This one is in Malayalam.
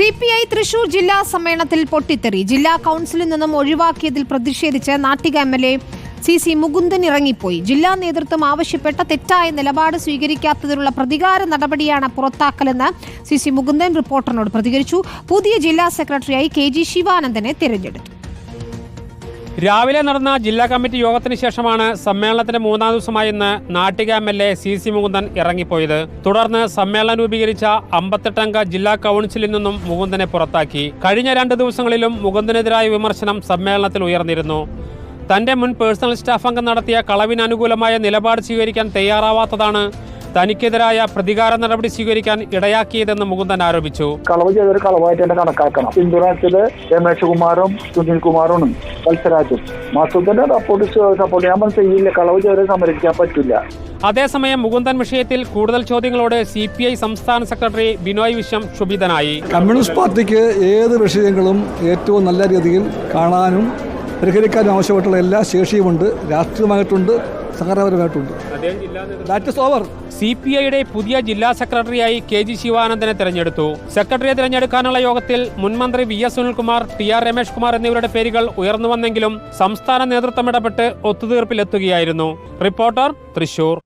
സി പി ഐ തൃശൂർ ജില്ലാ സമ്മേളനത്തിൽ പൊട്ടിത്തെറി. ജില്ലാ കൗൺസിലിൽ നിന്നും ഒഴിവാക്കിയതിൽ പ്രതിഷേധിച്ച് Nattika M L A C C Mukundan ഇറങ്ങിപ്പോയി. ജില്ലാ നേതൃത്വം ആവശ്യപ്പെട്ട തെറ്റായ നിലപാട് സ്വീകരിക്കാത്തതിനുള്ള പ്രതികാര നടപടിയാണ് പുറത്താക്കലെന്ന് സി സി മുകുന്ദൻ റിപ്പോർട്ടറിനോട് പ്രതികരിച്ചു. പുതിയ ജില്ലാ സെക്രട്ടറിയായി കെ ജി ശിവാനന്ദനെ തിരഞ്ഞെടുത്തു. രാവിലെ നടന്ന ജില്ലാ കമ്മിറ്റി യോഗത്തിന് ശേഷമാണ് സമ്മേളനത്തിന്റെ മൂന്നാം ദിവസമായി ഇന്ന് Nattika M L A C C Mukundan ഇറങ്ങിപ്പോയത്. തുടർന്ന് സമ്മേളനം രൂപീകരിച്ച അമ്പത്തെട്ടംഗ ജില്ലാ കൗൺസിലിൽ നിന്നും മുകുന്ദനെ പുറത്താക്കി. കഴിഞ്ഞ രണ്ട് ദിവസങ്ങളിലും മുകുന്ദനെതിരായ വിമർശനം സമ്മേളനത്തിൽ ഉയർന്നിരുന്നു. തന്റെ മുൻ പേഴ്സണൽ സ്റ്റാഫ് അംഗം നടത്തിയ കളവിന് അനുകൂലമായ നിലപാട് സ്വീകരിക്കാൻ തയ്യാറാവാത്തതാണ് തനിക്കെതിരായ പ്രതികാര നടപടി സ്വീകരിക്കാൻ ഇടയാക്കിയതെന്ന് മുകുന്ദൻ ആരോപിച്ചു. കളവ് ചെയ്തൊരു കളവായിട്ട് തന്നെ കണക്കാക്കണം. പിന്തുണച്ചത് രമേഷ് കുമാറും സുനിൽ കുമാറും മത്സരാജും മസൂദിന്റെ സപ്പോർട്ട് സപ്പോർട്ട് ഞാൻ ചെയ്യില്ല. കളവ് ചെയ്ത് സമരക്കാൻ പറ്റില്ല. അതേസമയം മുകുന്ദൻ വിഷയത്തിൽ കൂടുതൽ ചോദ്യങ്ങളോട് സി പി ഐ സംസ്ഥാന സെക്രട്ടറി ബിനോയ് വിശ്വം ക്ഷുഭിതനായി. കമ്മ്യൂണിസ്റ്റ് പാർട്ടിക്ക് ഏത് വിഷയങ്ങളും ഏറ്റവും നല്ല രീതിയിൽ കാണാനും പരിഹരിക്കാനും ആവശ്യമായിട്ടുള്ള എല്ലാ ശേഷിയുമുണ്ട് രാഷ്ട്രീയമായിട്ടുണ്ട് ഇസ് ഓവർ സി പി ഐയുടെ പുതിയ ജില്ലാ സെക്രട്ടറിയായി കെ ജി ശിവാനന്ദനെ തെരഞ്ഞെടുത്തു. സെക്രട്ടറിയെ തിരഞ്ഞെടുക്കാനുള്ള യോഗത്തിൽ മുൻമന്ത്രി V S Sunilkumar T R Ramesh Kumar എന്നിവരുടെ പേരുകൾ ഉയർന്നുവന്നെങ്കിലും സംസ്ഥാന നേതൃത്വം ഇടപെട്ട് ഒത്തുതീർപ്പിലെത്തുകയായിരുന്നു. റിപ്പോർട്ടർ തൃശൂർ.